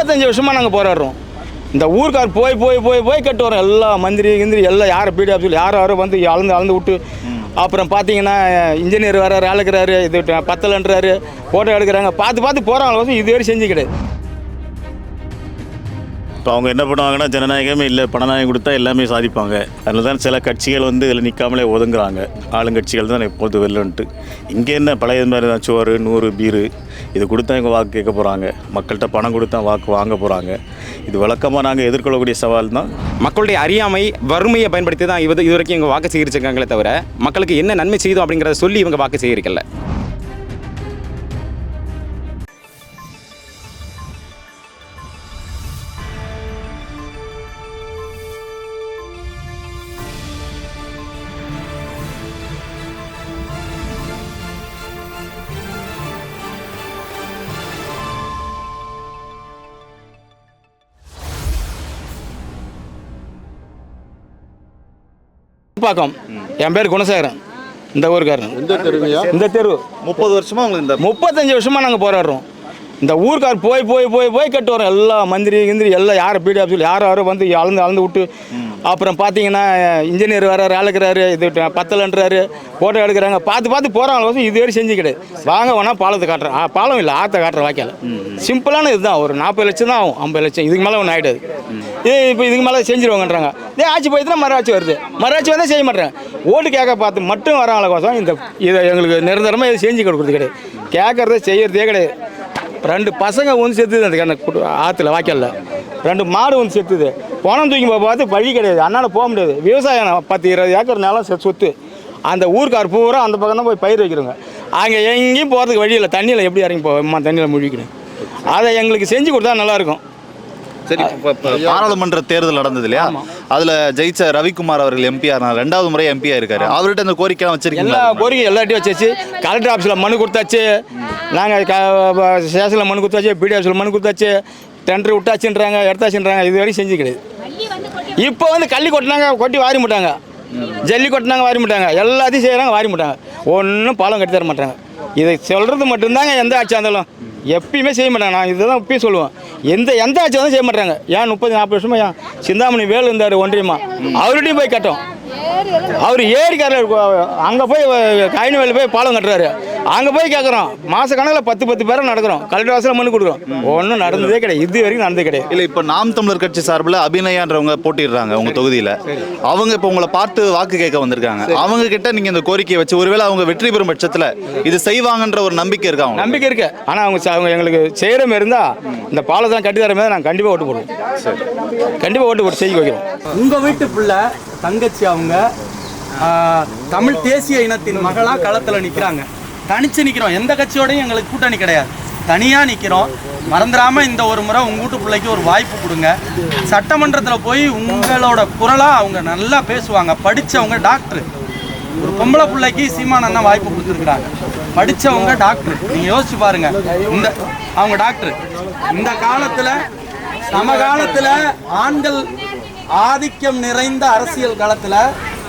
முப்பத்தஞ்சு வருஷமாக நாங்கள் போராடுறோம். இந்த ஊருக்கார் போய் போய் போய் போய் கட்டு வரோம். எல்லா மந்திரி கிந்திரி எல்லாம் யார் பீடி ஆஃபீஸில் யார் யாரோ வந்து அளந்து அளந்து விட்டு அப்புறம் பார்த்தீங்கன்னா இன்ஜினியர் வராரு அழுக்கிறாரு இது பத்தலன்றாரு ஃபோட்டோ எடுக்கிறாங்க. பார்த்து பார்த்து போகிறாங்க இது வரை செஞ்சு கிடையாது இப்போ அவங்க என்ன பண்ணுவாங்கன்னா ஜனநாயகமே இல்லை பணநாயகம் கொடுத்தா எல்லாமே சாதிப்பாங்க. அதில் தான் சில கட்சிகள் வந்து இதில் நிற்காமலே ஒதுங்குறாங்க. ஆளுங்கட்சிகள் தான் எப்போது வெல்லன்ட்டு. இங்கே என்ன பழைய மாதிரி தான் சோறு நூறு பீரு இது கொடுத்தா இங்கே வாக்கு கேட்க போகிறாங்க மக்கள்கிட்ட பணம் கொடுத்தா வாக்கு வாங்க போகிறாங்க இது வழக்கமாக நாங்கள் எதிர்கொள்ளக்கூடிய சவால் தான். மக்களுடைய அறியாமை வறுமையை பயன்படுத்தி தான் இது இது வரைக்கும் இவங்க வாக்கு சேகரிச்சிருக்காங்களே தவிர மக்களுக்கு என்ன நன்மை செய்தோம் அப்படிங்கிறத சொல்லி இவங்க வாக்கு சேகரிக்கல. பாக்கம் என் பேர் குணசேகரன். இந்த ஊருக்காரன் இந்த தெரு. முப்பது வருஷமாக உங்களுக்கு இந்த முப்பத்தஞ்சு வருஷமாக நாங்கள் போராடுறோம். இந்த ஊருக்கார் போய் போய் போய் போய் கட்டு வரும் எல்லா மந்திரி கிந்திரி எல்லாம் யார் பிடி ஆஃபீஸில் யார் யாரோ வந்து அளந்து அளந்து விட்டு அப்புறம் பார்த்தீங்கன்னா இன்ஜினியர் வராரு அழைக்கிறாரு இது பத்தலன்றாரு ஃபோட்டோ எடுக்கிறாங்க. பார்த்து பார்த்து போகிறாங்க இது வரை செஞ்சு கிடையாது வாங்க வேணா பாலத்தை காட்டுறேன். ஆ, பாலம் இல்லை ஆற்ற காட்டுற வாய்க்கால். சிம்பிளான இதுதான். ஒரு நாற்பது லட்சம் தான் ஆகும் ஐம்பது லட்சம். இதுக்கு மேலே ஒன்று ஆகிடாது இது இப்போ இதுக்கு மேலே செஞ்சிருவாங்கன்றாங்க. இதே ஆட்சி போயிட்டுனா மறுஆட்சி வருது. மறுஆட்சி வந்தால் செய்ய மாட்டேறாங்க ஓட்டு கேட்க பார்த்து மட்டும் வராங்கள கோசம் இந்த இதை எங்களுக்கு நிரந்தரமாக இது செஞ்சு கொடுக்குறது கிடையாது. கேட்கறத செய்யறதே கிடையாது. ரெண்டு பசங்க வந்து செத்துது அந்த கண்ண ஆற்றுல வாய்க்காலில். ரெண்டு மாடு வந்து செத்துது பணம் தூக்கி பார்த்து வழி கிடையாது. அதனால் போக முடியாது. விவசாயம் பத்து இருபது ஏக்கர் நிலம் செ- சொத்து. அந்த ஊருக்கார் பூரா அந்த பக்கம் தான் போய் பயிர் வைக்கிறோங்க அங்கே எங்கேயும் போகிறதுக்கு வழி இல்லை. தண்ணியில் எப்படி இறங்கி போவோம் தண்ணியில் முழிக்கணும் அதை எங்களுக்கு செஞ்சு கொடுத்தா நல்லாயிருக்கும் சரி பாராளுமன்ற தேர்தல் நடந்தது இல்லையா? அதுல ஜெயிச்ச ரவிக்குமார் அவர்கள் எம்பி ரெண்டாவது முறை எம்பி இருக்காரு. அவர்கிட்ட அந்த கோரிக்கை எல்லா வச்சிருக்கீங்களா கோரிக்கை எல்லாத்தையும் வச்சாச்சு. கலெக்டர் ஆஃபீஸில் மனு கொடுத்தாச்சு. நாங்கள் ஸ்டேஷனில் மனு கொடுத்தாச்சு பிடி ஆஃபீஸில் மனு கொடுத்தாச்சு. டெண்டர் விட்டாச்சுன்றாங்க எடுத்தாச்சுன்றாங்க. இது வரைக்கும் செஞ்சு கிடையாது இப்போ வந்து கள்ளி கொட்டினாங்க கொட்டி வாரி முட்டாங்க ஜல்லி கொட்டினாங்க வாரி மாட்டாங்க. எல்லாத்தையும் செய்கிறாங்க வாரி மாட்டாங்க. ஒன்றும் பாலம் கட்டி தர மாட்டாங்க. இதை சொல்கிறது மட்டும்தாங்க எந்த ஆட்சியாக இருந்தாலும். எப்பயுமே செய்ய மாட்டாங்க. நான் இதுதான் இப்பயும் சொல்லுவேன். எந்த எந்த ஆட்சியாக இருந்தாலும் செய்ய மாட்டாங்க. ஏன் முப்பது நாற்பது வருஷமா ஏன் சிந்தாமணி வேலு இருந்தார் ஒன்றியமா? அவர்கிட்டையும் போய் கட்டோம். அவர் ஏரிக்காரில் அங்கே போய் காயினி வேலை போய் பாலம் கட்டுறாரு. அங்கே போய் கேட்குறோம் மாத கணக்கில் பத்து பத்து பேரை நடக்கிறோம். கலெக்டர் வாசலில் மனு கொடுக்குறோம். ஒன்றும் நடந்ததே கிடையாது. இது வரைக்கும் நடந்ததே கிடையாது. இல்ல இப்ப நாம் தமிழர் கட்சி சார்பில் அபிநயான்றவங்க போட்டிடுறாங்க உங்க தொகுதியில. அவங்க இப்ப உங்களை பார்த்து வாக்கு கேட்க வந்திருக்காங்க. அவங்க கிட்ட நீங்க இந்த கோரிக்கையை வச்சு ஒருவேளை அவங்க வெற்றி பெறும் பட்சத்துல இது செய்வாங்கன்ற ஒரு நம்பிக்கை இருக்கா அவங்க நம்பிக்கை இருக்கு. ஆனால் அவங்க அவங்க எங்களுக்கு செய்கிற மாதிரி இருந்தால் இந்த பாலத்தை கட்டி தர மாதிரி நாங்கள் கண்டிப்பாக ஓட்டு போடுவோம். கண்டிப்பாக ஓட்டு போட்டு செய்ய வைக்கிறோம். உங்கள் வீட்டு பிள்ளை தங்கச்சி அவங்க தமிழ் தேசிய இனத்தின் மகளாக களத்தில் நிற்கிறாங்க தனிச்சு நிற்கிறோம் எந்த கட்சியோடையும் எங்களுக்கு கூட்டணி கிடையாது. தனியாக நிற்கிறோம் மறந்துடாமல் இந்த ஒரு முறை உங்கள் வீட்டு பிள்ளைக்கு ஒரு வாய்ப்பு கொடுங்க. சட்டமன்றத்தில் போய் உங்களோட குரலாக அவங்க நல்லா பேசுவாங்க. படித்தவங்க டாக்டர் ஒரு பொம்பளை பிள்ளைக்கு சீமான் அண்ணா வாய்ப்பு கொடுத்துருக்குறாங்க. படித்தவங்க டாக்டர் நீங்கள் யோசிச்சு பாருங்கள் இந்த அவங்க டாக்டர் இந்த காலத்தில் சமகாலத்தில் ஆண்கள் ஆதிக்கம் நிறைந்த அரசியல் களத்துல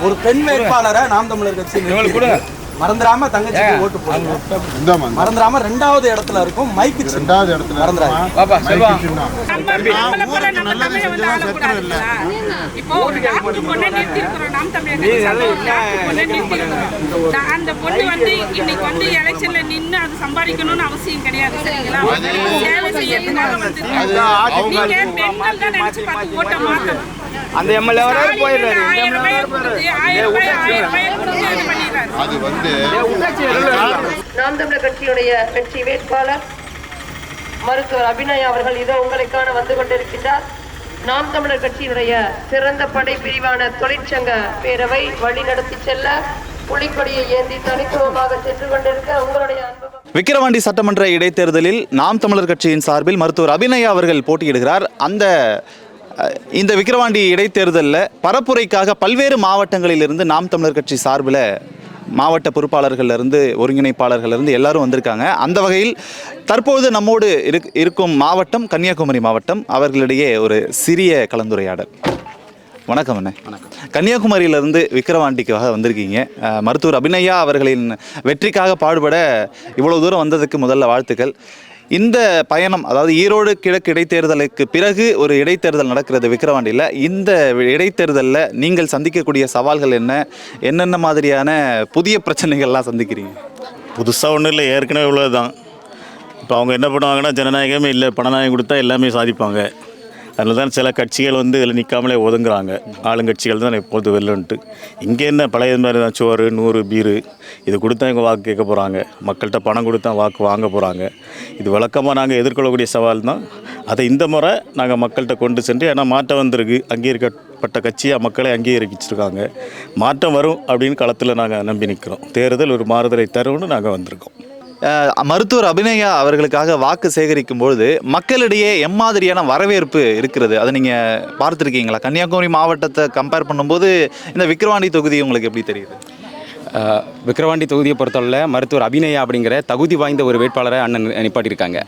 ஒரு பெண் வேட்பாளரை நாம் தமிழர் கட்சி. மறந்துடாம தங்கச்சிக்கு ஓட்டு போடுங்க. மறந்துடாம ரெண்டாவது இடத்துல இருக்கும் மைக்கு. ரெண்டாவது இடத்துல அந்த பொண்ணு வந்து இன்னைக்கு வந்து எலெக்ஷன்ல நின்று அது சம்பாதிக்கணும்னு அவசியம் கிடையாது சரிங்களா? சேவை செய்யறதுக்காக வந்து நீங்க பெண்கள் தான் நினைச்சு பார்த்து ஓட்ட மாத்தணும். அந்த எம்எல்ஏ வர போயிடுறாரு. அது வந்து நாம் தமிழர் கட்சியுடைய வெற்றி வேட்பாளர் மருத்துவர் அபிநயா அவர்கள் இதோ உங்களை காண வந்து கொண்டிருக்கின்றார். நாம் தமிழர் கட்சியினுடைய சிறந்த படை பிரிவான தொழிற்சங்க பேரவை வழி நடத்தி செல்ல புலிக்கொடியை ஏந்தி தனித்துவமாக சென்று கொண்டிருக்க உங்களுடைய விக்கிரவாண்டி சட்டமன்ற இடைத்தேர்தலில் நாம் தமிழர் கட்சியின் சார்பில் மருத்துவர் அபிநயா அவர்கள் போட்டியிடுகிறார். அந்த இந்த விக்கிரவாண்டி இடைத்தேர்தலில் பரப்புரைக்காக பல்வேறு மாவட்டங்களிலிருந்து நாம் தமிழர் கட்சி சார்பில் மாவட்ட பொறுப்பாளர்கள்ல இருந்து ஒருங்கிணைப்பாளர்கள்ல இருந்து எல்லாரும் வந்திருக்காங்க. அந்த வகையில் தற்போது நம்மோடு இருக் இருக்கும் மாவட்டம் கன்னியாகுமரி மாவட்டம் அவர்களிடையே ஒரு சிறிய கலந்துரையாடல். வணக்கம் அண்ணே. கன்னியாகுமரியிலிருந்து விக்கிரவாண்டிக்காக வந்திருக்கீங்க. மருத்துவர் அபிநயா அவர்களின் வெற்றிக்காக பாடுபட இவ்வளவு தூரம் வந்ததுக்கு முதல்ல வாழ்த்துக்கள். இந்த பயணம் அதாவது ஈரோடு கிழக்கு இடைத்தேர்தலுக்கு பிறகு ஒரு இடைத்தேர்தல் நடக்கிறது விக்கிரவாண்டியில். இந்த இடைத்தேர்தலில் நீங்கள் சந்திக்கக்கூடிய சவால்கள் என்ன? என்னென்ன மாதிரியான புதிய பிரச்சனைகள்லாம் சந்திக்கிறீங்க? புதுசாக ஒன்றும் இல்லை ஏற்கனவே உள்ளது தான் இப்போ அவங்க என்ன பண்ணுவாங்கன்னா ஜனநாயகமே இல்லை பணநாயகம் கொடுத்தா எல்லாமே சாதிப்பாங்க. அதில் தான் சில கட்சிகள் வந்து இதில் நிற்காமலே ஒதுங்குறாங்க. ஆளுங்கட்சிகள் தான் எப்போது வெல்லுன்ட்டு இங்கே என்ன பழைய மாதிரி தான் சோறு நூறு பீரு இது கொடுத்தா இங்கே வாக்கு கேட்க போகிறாங்க மக்கள்கிட்ட பணம் கொடுத்தா வாக்கு வாங்க போகிறாங்க இது வழக்கமாக நாங்கள் எதிர்கொள்ளக்கூடிய சவால் தான். அதை இந்த முறை நாங்கள் மக்கள்கிட்ட கொண்டு சென்று ஏன்னா மாற்றம் வந்திருக்கு. அங்கீகரிக்கப்பட்ட கட்சியாக மக்களை அங்கீகரிச்சிருக்காங்க. மாற்றம் வரும் அப்படின்னு களத்தில் நாங்கள் நம்பி நிற்கிறோம் தேர்தல் ஒரு மாறுதலை தரும்னு நாங்கள் வந்திருக்கோம். மருத்துவர் அபிநயா அவர்களுக்காக வாக்கு சேகரிக்கும் பொழுது மக்களிடையே எம்மாதிரியான வரவேற்பு இருக்கிறது. அதை நீங்கள் பார்த்துருக்கீங்களா? கன்னியாகுமரி மாவட்டத்தை கம்பேர் பண்ணும்போது இந்த விக்கிரவாண்டி தொகுதி உங்களுக்கு எப்படி தெரியுது? விக்கிரவாண்டி தொகுதியை பொறுத்தவரையில் மருத்துவர் அபிநயா அப்படிங்கிற தகுதி வாய்ந்த ஒரு வேட்பாளரை அண்ணன் நிப்பாட்டியிருக்காங்க.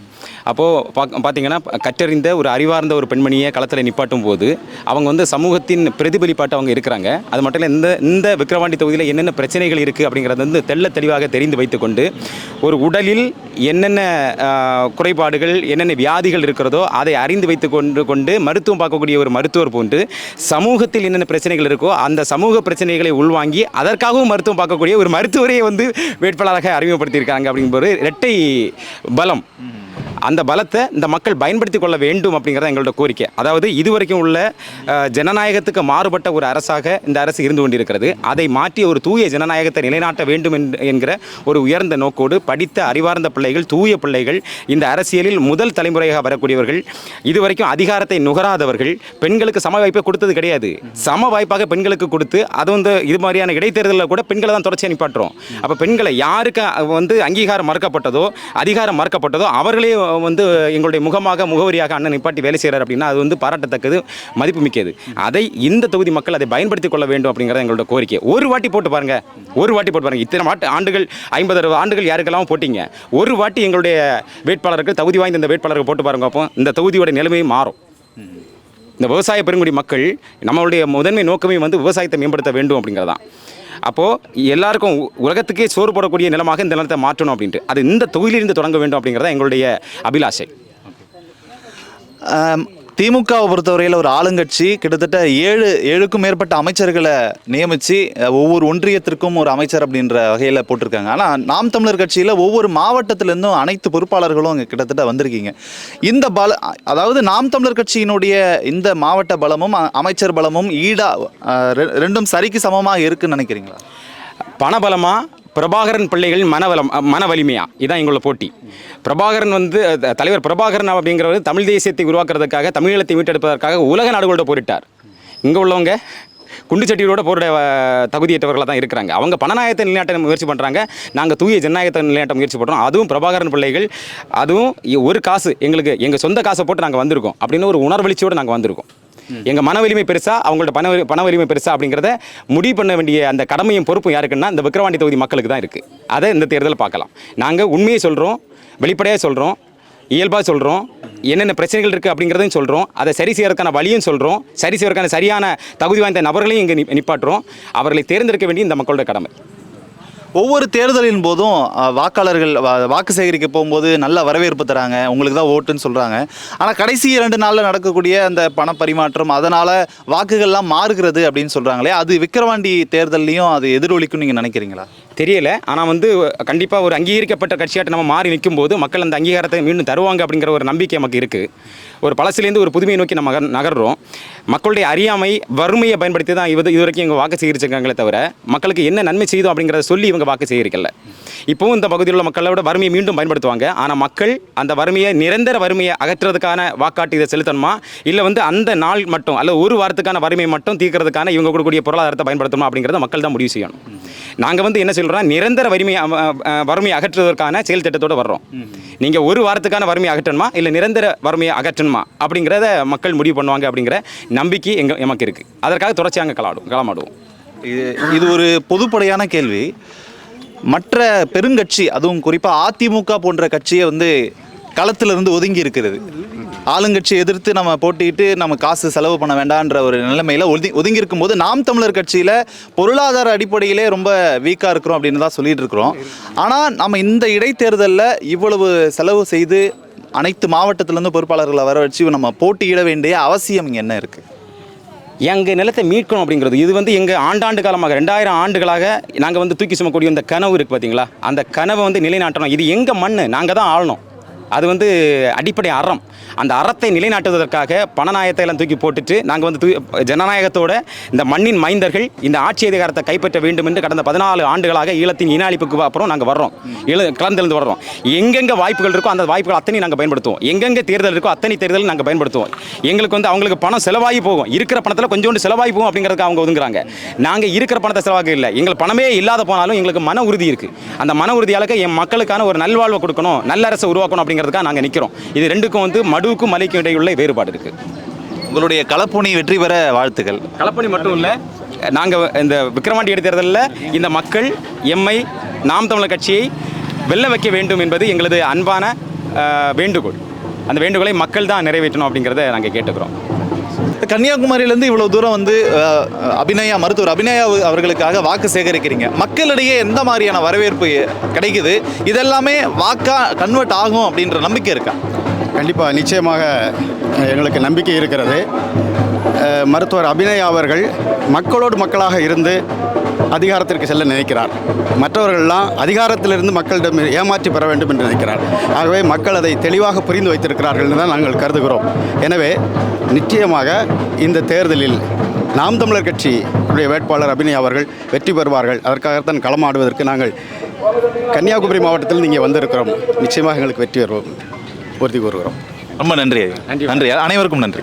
அப்போது பா பார்த்தீங்கன்னா கற்றறிந்த ஒரு அறிவார்ந்த ஒரு பெண்மணியை களத்தில் நிப்பாட்டும் போது அவங்க வந்து சமூகத்தின் பிரதிபலிப்பாட்டு அவங்க இருக்கிறாங்க. அது மட்டும் இல்லை இந்த இந்த விக்கிரவாண்டி தொகுதியில் என்னென்ன பிரச்சனைகள் இருக்குது அப்படிங்கிறத வந்து தெள்ள தெளிவாக தெரிந்து வைத்துக்கொண்டு ஒரு உடலில் என்னென்ன குறைபாடுகள் என்னென்ன வியாதிகள் இருக்கிறதோ அதை அறிந்து வைத்து கொண்டு கொண்டு மருத்துவம் பார்க்கக்கூடிய ஒரு மருத்துவர் போன்று சமூகத்தில் என்னென்ன பிரச்சனைகள் இருக்கோ அந்த சமூக பிரச்சனைகளை உள்வாங்கி அதற்காகவும் மருத்துவம் பார்க்கக்கூடிய ஒரு மருத்துவரையே வந்து வேட்பாளராக அறிமுகப்படுத்தியிருக்காங்க அப்படிங்கும்போது இரட்டை பலம். அந்த பலத்தை இந்த மக்கள் பயன்படுத்தி கொள்ள வேண்டும் அப்படிங்கிறது எங்களோட கோரிக்கை. அதாவது இதுவரைக்கும் உள்ள ஜனநாயகத்துக்கு மாறுபட்ட ஒரு அரசாக இந்த அரசு இருந்து கொண்டிருக்கிறது. அதை மாற்றி ஒரு தூய ஜனநாயகத்தை நிலைநாட்ட வேண்டும் என்கிற ஒரு உயர்ந்த நோக்கோடு படித்த அறிவார்ந்த பிள்ளைகள் தூய பிள்ளைகள் இந்த அரசியலில் முதல் தலைமுறையாக வரக்கூடியவர்கள் இதுவரைக்கும் அதிகாரத்தை நுகராதவர்கள் பெண்களுக்கு சம வாய்ப்பை கொடுத்தது கிடையாது. சம வாய்ப்பாக பெண்களுக்கு கொடுத்து அது வந்து இது மாதிரியான இடைத்தேர்தலில் கூட பெண்களை தான் தொடர்ச்சியாக அனுப்பாட்டுறோம் அப்போ பெண்களை யாருக்கு வந்து அங்கீகாரம் மறுக்கப்பட்டதோ அதிகாரம் மறுக்கப்பட்டதோ அவர்கள் வந்து எங்களுடைய முகமாக முகவரியாக அண்ணன் நிப்பாட்டி வேலை செய்கிறார் அப்படின்னா அது வந்து பாராட்டத்தக்கது மதிப்புமிக்கது. அதை இந்த தொகுதி மக்கள் அதை பயன்படுத்திக் கொள்ள வேண்டும் அப்படிங்கிறது எங்களோட கோரிக்கை. ஒரு வாட்டி போட்டு பாருங்கள் ஒரு வாட்டி போட்டு பாருங்கள் இத்தனை வாட்டு ஆண்டுகள் ஐம்பது அறுபது ஆண்டுகள் யாருக்கெல்லாம் போட்டிங்க? ஒரு வாட்டி எங்களுடைய வேட்பாளர்கள் தகுதி வாய்ந்த இந்த வேட்பாளர்கள் போட்டு பாருங்க அப்போ இந்த தொகுதியோட நிலைமையும் மாறும். இந்த விவசாய பெருங்குடி மக்கள் நம்மளுடைய முதன்மை நோக்கமே வந்து விவசாயத்தை மேம்படுத்த வேண்டும் அப்படிங்கிறதான் அப்போது எல்லாருக்கும் உலகத்துக்கே சோறு போடக்கூடிய நிலமாக இந்த நிலத்தை மாற்றணும் அப்படின்ட்டு. அது இந்த தொகுதியிலிருந்து தொடங்க வேண்டும் அப்படிங்கிறத எங்களுடைய அபிலாஷை. திமுகவை பொறுத்தவரையில் ஒரு ஆளுங்கட்சி கிட்டத்தட்ட ஏழு ஏழுக்கும் மேற்பட்ட அமைச்சர்களை நியமித்து ஒவ்வொரு ஒன்றியத்திற்கும் ஒரு அமைச்சர் அப்படின்ற வகையில் போட்டிருக்காங்க. ஆனால் நாம் தமிழர் கட்சியில் ஒவ்வொரு மாவட்டத்திலேருந்தும் அனைத்து பொறுப்பாளர்களும் அங்கே கிட்டத்தட்ட வந்திருக்கீங்க. இந்த பல அதாவது நாம் தமிழர் கட்சியினுடைய இந்த மாவட்ட பலமும் அமைச்சர் பலமும் ஈடா ரெ- ரெண்டும் சரிக்கு சமமாக இருக்குன்னு நினைக்கிறீங்களா? பணபலமாக பிரபாகரன் பிள்ளைகள் மனவலம் மன வலிமையா இதான் எங்களோட போட்டி. பிரபாகரன் வந்து த- தலைவர் பிரபாகரன் அப்படிங்கிறவர் தமிழ் தேசியத்தை உருவாக்குறதுக்காக தமிழீழத்தை மீட்டெடுப்பதற்காக உலக நாடுகளோட போரிட்டார். இங்கே உள்ளவங்க குண்டு சட்டிகளோட போரிட தகுதியற்றவர்களாக தான் இருக்கிறாங்க. அவங்க பணநாயகத்தை நிலைநாட்ட முயற்சி பண்ணுறாங்க நாங்கள் தூய ஜனநாயகத்தை நிலைநாட்ட முயற்சி பண்ணுறோம் அதுவும் பிரபாகரன் பிள்ளைகள் அதுவும் ஒரு காசு எங்களுக்கு எங்கள் சொந்த காசை போட்டு நாங்கள் வந்திருக்கோம். அப்படின்னு ஒரு உணர்வெளிச்சியோடு நாங்கள் வந்திருக்கோம். எங்கள் மன வலிமை பெருசா அவங்களோட பண வலி- பண வலிமை பெருசா அப்படிங்கிறத முடிவு பண்ண வேண்டிய அந்த கடமையும் பொறுப்பும் யாருக்குன்னா இந்த விக்கிரவாண்டி தொகுதி மக்களுக்கு தான் இருக்குது அதை இந்த தேர்தலில் பார்க்கலாம். நாங்கள் உண்மையை சொல்கிறோம் வெளிப்படையாக சொல்கிறோம் இயல்பாக சொல்கிறோம் என்னென்ன பிரச்சனைகள் இருக்குது அப்படிங்கிறதையும் சொல்கிறோம் அதை சரி செய்யறதுக்கான வழியும் சொல்கிறோம் சரி செய்வதற்கான சரியான தகுதி வாய்ந்த நபர்களையும் இங்கே நிப்பாட்டுறோம். அவர்களை தேர்ந்தெடுக்க வேண்டிய இந்த மக்களோட கடமை. ஒவ்வொரு தேர்தலின் போதும் வாக்காளர்கள் வாக்கு சேகரிக்க போகும்போது நல்ல வரவேற்பு தராங்க. உங்களுக்கு தான் ஓட்டுன்னு சொல்கிறாங்க ஆனால் கடைசி இரண்டு நாளில் நடக்கக்கூடிய அந்த பண பரிமாற்றம் அதனால் வாக்குகள்லாம் மாறுகிறது அப்படின்னு சொல்கிறாங்களே அது விக்கிரவாண்டி தேர்தல்லையும் அது எதிரொலிக்கும் நீங்கள் நினைக்கிறீங்களா? தெரியல. ஆனால் வந்து கண்டிப்பாக ஒரு அங்கீகரிக்கப்பட்ட கட்சியாட்ட நம்ம மாறி நிற்கும்போது மக்கள் அந்த அங்கீகாரத்தை மீண்டும் தருவாங்க அப்படிங்கிற ஒரு நம்பிக்கை நமக்கு இருக்குது ஒரு பழசுலேருந்து ஒரு புதுமையை நோக்கி நம்ம நகர்றோம். மக்களுடைய அறியாமை வறுமையை பயன்படுத்தி தான் இது இது வரைக்கும் இவங்க வாக்கு சேகரிச்சிருக்காங்களே தவிர மக்களுக்கு என்ன நன்மை செய்தோம் அப்படிங்கிறத சொல்லி இவங்க வாக்கு சேகரிக்கல. இப்போவும் இந்த பகுதியில் உள்ள மக்களோட வறுமையை மீண்டும் பயன்படுத்துவாங்க. ஆனால் மக்கள் அந்த வறுமையை நிரந்தர வறுமையை அகற்றுறதுக்கான வாக்காட்டு இதை செலுத்தணுமா? இல்லை வந்து அந்த நாள் மட்டும் அல்ல ஒரு வாரத்துக்கான வறுமையை மட்டும் தீர்க்கறதுக்கான இவங்க கொடுக்கக்கூடிய பொருளாதாரத்தை பயன்படுத்தணுமா அப்படிங்கிறத மக்கள் தான் முடிவு செய்யணும். நாங்கள் வந்து என்ன சொல்கிறோம்னா நிரந்தர வறுமை வறுமையை அகற்றுவதற்கான செயல் திட்டத்தோடு வர்றோம். நீங்கள் ஒரு வாரத்துக்கான வறுமையை அகற்றணுமா இல்லை நிரந்தர வறுமையை அகற்றணுமா அப்படிங்கிறத மக்கள் முடிவு பண்ணுவாங்க அப்படிங்கிற நம்பிக்கை எங்க எமக்கு இருக்குது அதற்காக தொடர்ச்சியாக களமாடும் களமாடுவோம். இது இது ஒரு பொதுப்படையான கேள்வி. மற்ற பெருங்கட்சி அதுவும் குறிப்பாக அதிமுக போன்ற கட்சியை வந்து களத்திலிருந்து ஒதுங்கி இருக்கிறது. ஆளுங்கட்சியை எதிர்த்து நம்ம போட்டிட்டு நம்ம காசு செலவு பண்ண வேண்டான்ற ஒரு நிலைமையில் ஒதுங்கி ஒதுங்கி இருக்கும்போது நாம் தமிழர் கட்சியில் பொருளாதார அடிப்படையிலே ரொம்ப வீக்காக இருக்கிறோம் அப்படின்னு தான் சொல்லிட்டு இருக்கிறோம். ஆனால் நம்ம இந்த இடைத்தேர்தலில் இவ்வளவு செலவு செய்து அனைத்து மாவட்டத்திலேருந்து பொறுப்பாளர்களை வர வச்சு நம்ம போட்டியிட வேண்டிய அவசியம் இங்கே என்ன இருக்குது எங்கள் நிலத்தை மீட்கணும் அப்படிங்கிறது இது வந்து எங்கள் ஆண்டாண்டு காலமாக ரெண்டாயிரம் ஆண்டுகளாக நாங்கள் வந்து தூக்கி சுமக்கூடிய இந்த கனவு இருக்குது பார்த்தீங்களா அந்த கனவை வந்து நிலைநாட்டணும். இது எங்கள் மண் நாங்கள் தான் ஆளணும். அது வந்து அடிப்படை அறம். அந்த அறத்தை நிலைநாட்டுவதற்காக பணநாயகத்தை எல்லாம் தூக்கி போட்டுட்டு நாங்கள் வந்து தூ- ஜனநாயகத்தோட இந்த மண்ணின் மைந்தர்கள் இந்த ஆட்சி அதிகாரத்தை கைப்பற்ற வேண்டும் என்று கடந்த பதினாலு ஆண்டுகளாக ஈழத்தின் இன அழிப்புக்கு அப்புறம் நாங்கள் வர்றோம். ஈழ கலந்தெழுந்து வர்றோம். எங்கெங்கே வாய்ப்புகள் இருக்கோ அந்த வாய்ப்புகள் அத்தனை நாங்கள் பயன்படுத்துவோம். எங்கெங்கே தேர்தல் இருக்கோ அத்தனை தேர்தல் நாங்கள் பயன்படுத்துவோம். எங்களுக்கு வந்து அவங்களுக்கு பணம் செலவாகி போகும். இருக்கிற பணத்தில் கொஞ்சோண்டு செலவாகி போகும் அப்படிங்கிறதுக்கு அவங்க ஒதுங்குறாங்க. நாங்கள் இருக்கிற பணத்தை செலவாக இல்லை. எங்களுக்கு பணமே இல்லாத போனாலும் எங்களுக்கு மன உறுதி இருக்குது அந்த மன உறுதியாளுக்கு என் மக்களுக்கான ஒரு நல்வாழ்வை கொடுக்கணும் நல்ல அரசை உருவாக்கணும் அப்படிங்கிறதுக்காக நாங்கள் நிற்கிறோம் இது ரெண்டுக்கும் வந்து மடுவுக்கும் மலைக்கும் இடையுள்ள வேறுபாடு இருக்குது உங்களுடைய களப்பணி வெற்றி பெற வாழ்த்துக்கள். களப்பணி மட்டும் இல்லை. நாங்கள் இந்த விக்கிரவாண்டி இடைத்தேர்தலில் இந்த மக்கள் எம்மை நாம் தமிழர் கட்சியை வெல்ல வைக்க வேண்டும் என்பது எங்களது அன்பான வேண்டுகோள். அந்த வேண்டுகோளை மக்கள் தான் நிறைவேற்றணும் அப்படிங்கிறத நாங்கள் கேட்டுக்கிறோம். கன்னியாகுமரியிலேருந்து இவ்வளோ தூரம் வந்து அபிநயா மருத்துவர் அபிநயா அவர்களுக்காக வாக்கு சேகரிக்கிறீங்க. மக்களிடையே எந்த மாதிரியான வரவேற்பு கிடைக்குது? இதெல்லாமே வாக்கா கன்வெர்ட் ஆகும் அப்படின்ற நம்பிக்கை இருக்கா? கண்டிப்பாக நிச்சயமாக எங்களுக்கு நம்பிக்கை இருக்கிறது. மருத்துவர் அபிநயா அவர்கள் மக்களோடு மக்களாக இருந்து அதிகாரத்திற்கு செல்ல நினைக்கிறார். மற்றவர்கள்லாம் அதிகாரத்திலிருந்து மக்களிடம் ஏமாற்றி பெற வேண்டும் என்று நினைக்கிறார். ஆகவே மக்கள் அதை தெளிவாக புரிந்து வைத்திருக்கிறார்கள் என்று தான் நாங்கள் கருதுகிறோம். எனவே நிச்சயமாக இந்த தேர்தலில் நாம் தமிழர் கட்சி உடைய வேட்பாளர் அபிநயா அவர்கள் வெற்றி பெறுவார்கள். அதற்காகத்தான் களமாடுவதற்கு நாங்கள் கன்னியாகுமரி மாவட்டத்தில் இங்கே வந்திருக்கிறோம். நிச்சயமாக எங்களுக்கு வெற்றி பெறுவோம். உறுதி கூறுகிறோம். ரொம்ப நன்றி. நன்றி. அனைவருக்கும் நன்றி.